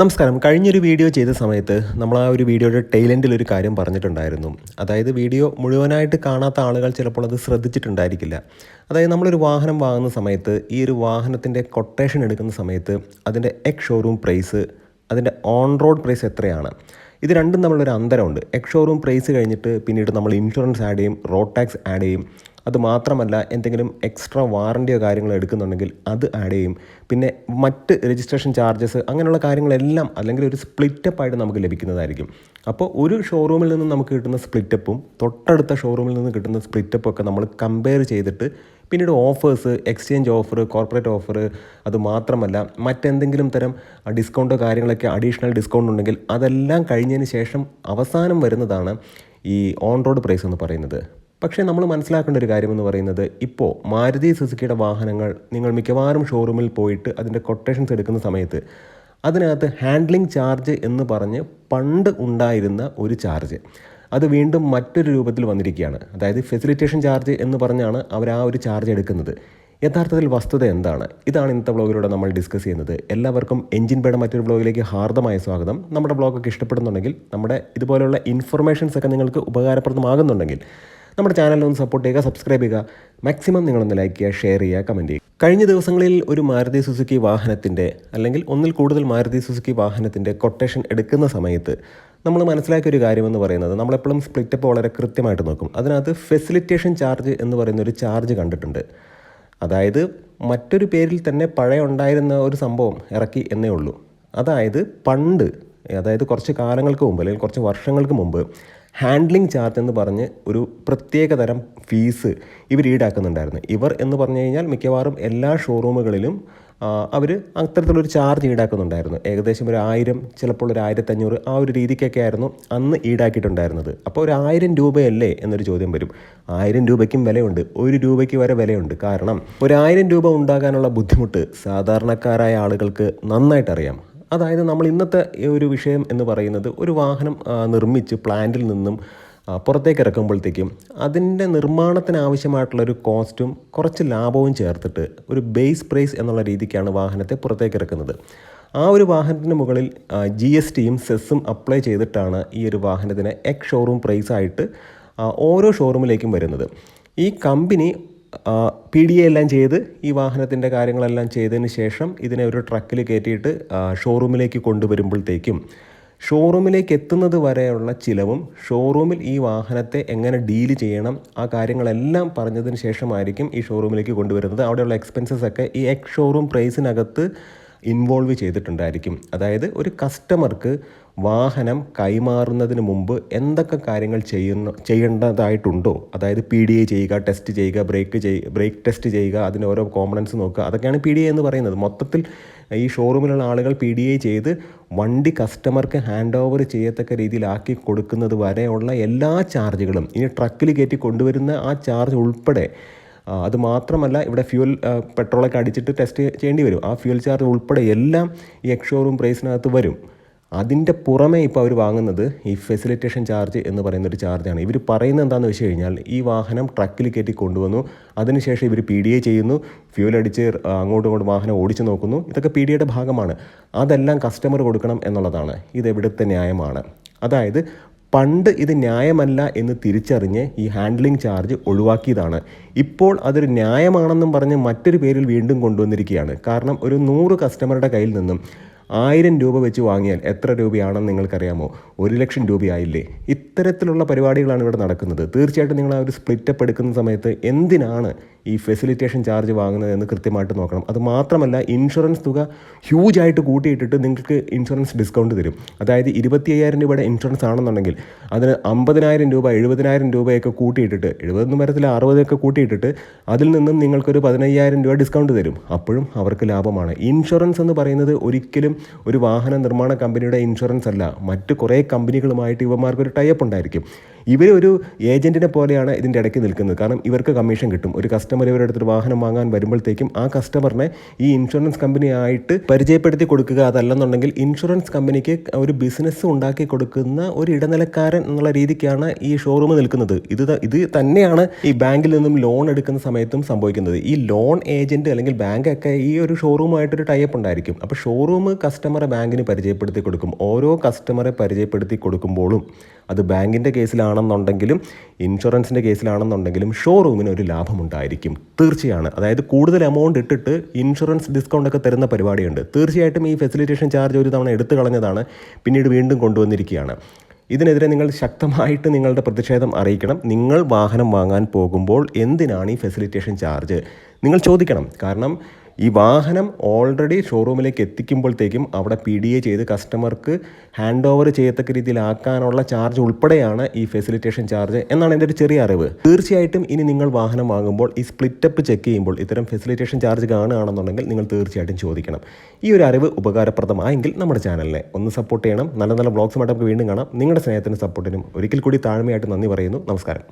നമസ്കാരം. കഴിഞ്ഞൊരു വീഡിയോ ചെയ്ത സമയത്ത് നമ്മൾ ആ ഒരു വീഡിയോയുടെ ടൈലന്റിൽ ഒരു കാര്യം പറഞ്ഞിട്ടുണ്ടായിരുന്നു. അതായത് വീഡിയോ മുഴുവനായിട്ട് കാണാത്ത ആളുകൾ ചിലപ്പോൾ അത് ശ്രദ്ധിച്ചിട്ടുണ്ടായിരിക്കില്ല. അതായത് നമ്മളൊരു വാഹനം വാങ്ങുന്ന സമയത്ത് ഈ ഒരു വാഹനത്തിന്റെ കൊട്ടേഷൻ എടുക്കുന്ന സമയത്ത് അതിന്റെ എക്സ് ഷോറൂം പ്രൈസ് അതിന്റെ ഓൺ റോഡ് പ്രൈസ് എത്രയാണ്? ഇത് രണ്ടും തമ്മിലൊരു അന്തരമുണ്ട്. എക്സ് ഷോറൂം പ്രൈസ് കഴിഞ്ഞിട്ട് പിന്നീട് നമ്മൾ ഇൻഷുറൻസ് ആഡ് ചെയ്യും റോഡ് ടാക്സ് ആഡ് ചെയ്യും. അത് മാത്രമല്ല എന്തെങ്കിലും എക്സ്ട്രാ വാറണ്ടിയോ കാര്യങ്ങളോ എടുക്കുന്നുണ്ടെങ്കിൽ അത് ആഡ് ചെയ്യും. പിന്നെ മറ്റ് രജിസ്ട്രേഷൻ ചാർജസ് അങ്ങനെയുള്ള കാര്യങ്ങളെല്ലാം അല്ലെങ്കിൽ ഒരു സ്പ്ലിറ്റപ്പ് ആയിട്ട് നമുക്ക് ലഭിക്കുന്നതായിരിക്കും. അപ്പോൾ ഒരു ഷോറൂമിൽ നിന്ന് നമുക്ക് കിട്ടുന്ന സ്പ്ലിറ്റപ്പും തൊട്ടടുത്ത ഷോറൂമിൽ നിന്ന് കിട്ടുന്ന സ്പ്ലിറ്റപ്പും ഒക്കെ നമ്മൾ കമ്പയർ ചെയ്തിട്ട് പിന്നീട് offers exchange offer corporate offer അത് മാത്രമല്ല മറ്റെന്തെങ്കിലും തരം ഡിസ്കൗണ്ടോ കാര്യങ്ങളൊക്കെ അഡീഷണൽ ഡിസ്കൗണ്ട് ഉണ്ടെങ്കിൽ അതെല്ലാം കഴിഞ്ഞതിന് ശേഷം അവസാനം വരുന്നതാണ് ഈ ഓൺ റോഡ് പ്രൈസ് എന്ന് പറയുന്നത്. പക്ഷേ നമ്മൾ മനസ്സിലാക്കേണ്ട ഒരു കാര്യമെന്ന് പറയുന്നത് ഇപ്പോൾ മാരുതി സുസുക്കിയുടെ വാഹനങ്ങൾ നിങ്ങൾ മിക്കവാറും ഷോറൂമിൽ പോയിട്ട് അതിന്റെ കൊട്ടേഷൻസ് എടുക്കുന്ന സമയത്ത് അതിനകത്ത് ഹാൻഡ്ലിംഗ് ചാർജ് എന്ന് പറഞ്ഞ് പണ്ട് ഉണ്ടായിരുന്ന ഒരു ചാർജ് അത് വീണ്ടും മറ്റൊരു രൂപത്തിൽ വന്നിരിക്കുകയാണ്. അതായത് ഫെസിലിറ്റേഷൻ ചാർജ് എന്ന് പറഞ്ഞാണ് അവർ ആ ഒരു ചാർജ് എടുക്കുന്നത്. യഥാർത്ഥത്തിൽ വസ്തുത എന്താണ്? ഇതാണ് ഇന്നത്തെ ബ്ലോഗിലൂടെ നമ്മൾ ഡിസ്കസ് ചെയ്യുന്നത്. എല്ലാവർക്കും എഞ്ചിൻ ബേയുടെ മറ്റൊരു ബ്ലോഗിലേക്ക് ഹാർദമായ സ്വാഗതം. നമ്മുടെ ബ്ലോഗൊക്കെ ഇഷ്ടപ്പെടുന്നുണ്ടെങ്കിൽ നമ്മുടെ ഇതുപോലെയുള്ള ഇൻഫർമേഷൻസ് ഒക്കെ നിങ്ങൾക്ക് ഉപകാരപ്രദമാകുന്നുണ്ടെങ്കിൽ നമ്മുടെ ചാനൽ ഒന്ന് സപ്പോർട്ട് ചെയ്യുക സബ്സ്ക്രൈബ് ചെയ്യുക. മാക്സിമം നിങ്ങളൊന്ന് ലൈക്ക് ചെയ്യുക ഷെയർ ചെയ്യുക കമന്റ് ചെയ്യുക. കഴിഞ്ഞ ദിവസങ്ങളിൽ ഒരു മാരുതി സുസുക്കി വാഹനത്തിന്റെ അല്ലെങ്കിൽ ഒന്നിൽ കൂടുതൽ മാരുതി സുസുക്കി വാഹനത്തിന്റെ കൊട്ടേഷൻ എടുക്കുന്ന സമയത്ത് നമ്മൾ മനസ്സിലാക്കിയ ഒരു കാര്യമെന്ന് പറയുന്നത് നമ്മളെപ്പോഴും സ്പ്ലിറ്റപ്പ് വളരെ കൃത്യമായിട്ട് നോക്കും. അതിനകത്ത് ഫെസിലിറ്റേഷൻ ചാർജ് എന്ന് പറയുന്ന ഒരു ചാർജ് കണ്ടിട്ടുണ്ട്. അതായത് മറ്റൊരു പേരിൽ തന്നെ പഴയ ഉണ്ടായിരുന്ന ഒരു സംഭവം ഇറക്കി എന്നേ ഉള്ളൂ. അതായത് പണ്ട് അതായത് കുറച്ച് കാലങ്ങൾക്ക് മുമ്പ് അല്ലെങ്കിൽ കുറച്ച് വർഷങ്ങൾക്ക് മുമ്പ് ഹാൻഡ്ലിംഗ് ചാർജ് എന്ന് പറഞ്ഞ് ഒരു പ്രത്യേക തരം ഫീസ് ഇവർ ഈടാക്കുന്നുണ്ടായിരുന്നു. ഇവർ എന്ന് പറഞ്ഞു കഴിഞ്ഞാൽ മിക്കവാറും എല്ലാ ഷോറൂമുകളിലും അവർ അത്തരത്തിലൊരു ചാർജ് ഈടാക്കുന്നുണ്ടായിരുന്നു. ഏകദേശം ഒരു ആയിരം ചിലപ്പോൾ ഒരു ആയിരത്തഞ്ഞൂറ് ആ ഒരു രീതിക്കൊക്കെ ആയിരുന്നു അന്ന് ഈടാക്കിയിട്ടുണ്ടായിരുന്നത്. അപ്പോൾ ഒരു ആയിരം രൂപയല്ലേ എന്നൊരു ചോദ്യം വരും. ആയിരം രൂപയ്ക്കും വിലയുണ്ട്. ഒരു രൂപയ്ക്ക് വരെ വിലയുണ്ട്. കാരണം ഒരായിരം രൂപ ഉണ്ടാകാനുള്ള ബുദ്ധിമുട്ട് സാധാരണക്കാരായ ആളുകൾക്ക് നന്നായിട്ട് അറിയാം അതായത് നമ്മൾ ഇന്നത്തെ ഒരു വിഷയം എന്ന് പറയുന്നത് ഒരു വാഹനം നിർമ്മിച്ച് പ്ലാന്റിൽ നിന്നും പുറത്തേക്ക് ഇറക്കുമ്പോഴത്തേക്കും അതിന്റെ നിർമ്മാണത്തിന് ആവശ്യമായിട്ടുള്ള ഒരു കോസ്റ്റും കുറച്ച് ലാഭവും ചേർത്തിട്ട് ഒരു ബേസ് പ്രൈസ് എന്നുള്ള രീതിക്കാണ് വാഹനത്തെ പുറത്തേക്ക് ഇറക്കുന്നത്. ആ ഒരു വാഹനത്തിന് മുകളിൽ ജി എസ് ടിയും സെസ്സും അപ്ലൈ ചെയ്തിട്ടാണ് ഈ ഒരു വാഹനത്തിന് എക്സ് ഷോറൂം പ്രൈസായിട്ട് ഓരോ ഷോറൂമിലേക്കും വരുന്നത്. ഈ കമ്പനി പി ഡി എ എല്ലാം ചെയ്ത് ഈ വാഹനത്തിന്റെ കാര്യങ്ങളെല്ലാം ചെയ്തതിന് ശേഷം ഇതിനെ ഒരു ട്രക്കിൽ കയറ്റിയിട്ട് ഷോറൂമിലേക്ക് കൊണ്ടുവരുമ്പോഴത്തേക്കും ഷോറൂമിലേക്ക് എത്തുന്നത് വരെയുള്ള ചിലവും ഷോറൂമിൽ ഈ വാഹനത്തെ എങ്ങനെ ഡീൽ ചെയ്യണം ആ കാര്യങ്ങളെല്ലാം പറഞ്ഞതിന് ശേഷമായിരിക്കും ഈ ഷോറൂമിലേക്ക് കൊണ്ടുവരുന്നത്. അവിടെയുള്ള എക്സ്പെൻസസ് ഒക്കെ ഈ എക്സ് ഷോറൂം പ്രൈസിനകത്ത് ഇൻവോൾവ് ചെയ്തിട്ടുണ്ടായിരിക്കും. അതായത് ഒരു കസ്റ്റമർക്ക് വാഹനം കൈമാറുന്നതിന് മുമ്പ് എന്തൊക്കെ കാര്യങ്ങൾ ചെയ്യുന്ന ചെയ്യേണ്ടതായിട്ടുണ്ടോ? അതായത് പി ഡി എ ചെയ്യുക ടെസ്റ്റ് ചെയ്യുക ബ്രേക്ക് ചെയ്യുക ബ്രേക്ക് ടെസ്റ്റ് ചെയ്യുക അതിന് ഓരോ കോമ്പണൻസ് നോക്കുക അതൊക്കെയാണ് പി ഡി എ എന്ന് പറയുന്നത്. മൊത്തത്തിൽ ഈ ഷോറൂമിലുള്ള ആളുകൾ പി ഡി എ ചെയ്ത് വണ്ടി കസ്റ്റമർക്ക് ഹാൻഡ് ഓവർ ചെയ്യത്തക്ക രീതിയിലാക്കി കൊടുക്കുന്നത് വരെയുള്ള എല്ലാ ചാർജുകളും ഇനി ട്രക്കിൽ കയറ്റി കൊണ്ടുവരുന്ന ആ ചാർജ് ഉൾപ്പെടെ അത് മാത്രമല്ല ഇവിടെ ഫ്യൂൽ പെട്രോളൊക്കെ അടിച്ചിട്ട് ടെസ്റ്റ് ചെയ്യേണ്ടി വരും. ആ ഫ്യൂൽ ചാർജ് ഉൾപ്പെടെ എല്ലാം ഈ എക്സ് ഷോറൂം പ്രൈസിനകത്ത് വരും. അതിന്റെ പുറമേ ഇപ്പോൾ അവർ വാങ്ങുന്നത് ഈ ഫെസിലിറ്റേഷൻ ചാർജ് എന്ന് പറയുന്ന ഒരു ചാർജാണ്. ഇവർ പറയുന്നത് എന്താണെന്ന് വെച്ച് കഴിഞ്ഞാൽ ഈ വാഹനം ട്രക്കിൽ കയറ്റി കൊണ്ടുവന്നു. അതിനുശേഷം ഇവർ പി ഡി എ ചെയ്യുന്നു. ഫ്യൂൽ അടിച്ച് അങ്ങോട്ടും ഇങ്ങോട്ടും വാഹനം ഓടിച്ചു നോക്കുന്നു. ഇതൊക്കെ പി ഡി എയുടെ ഭാഗമാണ്. അതെല്ലാം കസ്റ്റമർ കൊടുക്കണം എന്നുള്ളതാണ്. ഇത് എവിടുത്തെ ന്യായമാണ്? അതായത് പണ്ട് ഇത് ന്യായമല്ല എന്ന് തിരിച്ചറിഞ്ഞ് ഈ ഹാൻഡ്ലിംഗ് ചാർജ് ഒഴിവാക്കിയതാണ്. ഇപ്പോൾ അതൊരു ന്യായമാണെന്നും പറഞ്ഞ് മറ്റൊരു പേരിൽ വീണ്ടും കൊണ്ടുവന്നിരിക്കുകയാണ്. കാരണം ഒരു നൂറ് കസ്റ്റമറുടെ കയ്യിൽ നിന്നും ആയിരം രൂപ വെച്ച് വാങ്ങിയാൽ എത്ര രൂപയാണെന്ന് നിങ്ങൾക്കറിയാമോ? ഒരു ലക്ഷം രൂപയായില്ലേ? ഇത്തരത്തിലുള്ള പരിപാടികളാണ് ഇവിടെ നടക്കുന്നത്. തീർച്ചയായിട്ടും നിങ്ങൾ ആ ഒരു സ്പ്ലിറ്റപ്പ് എടുക്കുന്ന സമയത്ത് എന്തിനാണ് ഈ ഫെസിലിറ്റേഷൻ ചാർജ് വാങ്ങുന്നത് എന്ന് കൃത്യമായിട്ട് നോക്കണം. അത് മാത്രമല്ല ഇൻഷുറൻസ് തുക ഹ്യൂജ് ആയിട്ട് കൂട്ടിയിട്ടിട്ട് നിങ്ങൾക്ക് ഇൻഷുറൻസ് ഡിസ്കൗണ്ട് തരും. അതായത് ഇരുപത്തി അയ്യായിരം രൂപയുടെ ഇൻഷുറൻസ് ആണെന്നുണ്ടെങ്കിൽ അതിന് അമ്പതിനായിരം രൂപ എഴുപതിനായിരം രൂപയൊക്കെ കൂട്ടിയിട്ടിട്ട് എഴുപതെന്ന് വരത്തില്ല അറുപതൊക്കെ കൂട്ടിയിട്ടിട്ട് അതിൽ നിന്നും നിങ്ങൾക്കൊരു പതിനയ്യായിരം രൂപ ഡിസ്കൗണ്ട് തരും. അപ്പോഴും അവർക്ക് ലാഭമാണ്. ഇൻഷുറൻസ് എന്ന് പറയുന്നത് ഒരിക്കലും ഒരു വാഹന നിർമ്മാണ കമ്പനിയുടെ ഇൻഷുറൻസ് അല്ല. മറ്റ് കുറേ കമ്പനികളുമായിട്ട് ഇവന്മാർക്കൊരു ടൈപ്പ് ഉണ്ടായിരിക്കും. ഇവർ ഒരു ഏജന്റിനെ പോലെയാണ് ഇതിന്റെ ഇടയ്ക്ക് നിൽക്കുന്നത്. കാരണം ഇവർക്ക് കമ്മീഷൻ കിട്ടും. ഒരു കസ്റ്റമർ ഇവരുടെ അടുത്തൊരു വാഹനം വാങ്ങാൻ വരുമ്പോഴത്തേക്കും ആ കസ്റ്റമറിനെ ഈ ഇൻഷുറൻസ് കമ്പനി ആയിട്ട് പരിചയപ്പെടുത്തി കൊടുക്കുക അതല്ലെന്നുണ്ടെങ്കിൽ ഇൻഷുറൻസ് കമ്പനിക്ക് ഒരു ബിസിനസ് ഉണ്ടാക്കി കൊടുക്കുന്ന ഒരു ഇടനിലക്കാരൻ എന്നുള്ള രീതിക്കാണ് ഈ ഷോറൂം നിൽക്കുന്നത്. ഇത് ഇത് തന്നെയാണ് ഈ ബാങ്കിൽ നിന്നും ലോൺ എടുക്കുന്ന സമയത്തും സംഭവിക്കുന്നത്. ഈ ലോൺ ഏജന്റ് അല്ലെങ്കിൽ ബാങ്ക് ഒക്കെ ഈ ഒരു ഷോറൂമായിട്ടൊരു ടൈപ്പ് ഉണ്ടായിരിക്കും. അപ്പോൾ ഷോറൂം കസ്റ്റമറെ ബാങ്കിന് പരിചയപ്പെടുത്തി കൊടുക്കും. ഓരോ കസ്റ്റമറെ പരിചയപ്പെടുത്തി കൊടുക്കുമ്പോഴും അത് ബാങ്കിന്റെ കേസിലാണെന്നുണ്ടെങ്കിലും ഇൻഷുറൻസിന്റെ കേസിലാണെന്നുണ്ടെങ്കിലും ഷോറൂമിന് ഒരു ലാഭമുണ്ടായിരിക്കും. തീർച്ചയാണ്. അതായത് കൂടുതൽ എമൗണ്ട് ഇട്ടിട്ട് ഇൻഷുറൻസ് ഡിസ്കൗണ്ട് ഒക്കെ തരുന്ന പരിപാടിയുണ്ട്. തീർച്ചയായിട്ടും ഈ ഫെസിലിറ്റേഷൻ ചാർജ് ഒരു തവണ എടുത്തു കളഞ്ഞതാണ്. പിന്നീട് വീണ്ടും കൊണ്ടുവന്നിരിക്കുകയാണ്. ഇതിനെതിരെ നിങ്ങൾ ശക്തമായിട്ട് നിങ്ങളുടെ പ്രതിഷേധം അറിയിക്കണം. നിങ്ങൾ വാഹനം വാങ്ങാൻ പോകുമ്പോൾ എന്തിനാണ് ഈ ഫെസിലിറ്റേഷൻ ചാർജ് നിങ്ങൾ ചോദിക്കണം. കാരണം ഈ വാഹനം ഓൾറെഡി ഷോറൂമിലേക്ക് എത്തിക്കുമ്പോഴത്തേക്കും അവിടെ പി ഡി എ ചെയ്ത് കസ്റ്റമർക്ക് ഹാൻഡ് ഓവർ ചെയ്യത്തക്ക രീതിയിലാക്കാനുള്ള ചാർജ് ഉൾപ്പെടെയാണ് ഈ ഫെസിലിറ്റേഷൻ ചാർജ് എന്നാണ് എന്റെ ഒരു ചെറിയ അറിവ്. തീർച്ചയായിട്ടും ഇനി നിങ്ങൾ വാഹനം വാങ്ങുമ്പോൾ ഈ സ്പ്ലിറ്റപ്പ് ചെക്ക് ചെയ്യുമ്പോൾ ഇത്തരം ഫെസിലിറ്റേഷൻ ചാർജ് കാണുകയാണെന്നുണ്ടെങ്കിൽ നിങ്ങൾ തീർച്ചയായിട്ടും ചോദിക്കണം. ഈ ഒരു അറിവ് ഉപകാരപ്രദമായെങ്കിൽ നമ്മുടെ ചാനലിനെ ഒന്ന് സപ്പോർട്ട് ചെയ്യണം. നല്ല നല്ല ബ്ലോഗ്സുമായിട്ട് നമുക്ക് വീണ്ടും കാണാം. നിങ്ങളുടെ സ്നേഹത്തിനും സപ്പോർട്ടിനും ഒരിക്കൽ കൂടി താഴ്മയായിട്ട് നന്ദി പറയുന്നു. നമസ്കാരം.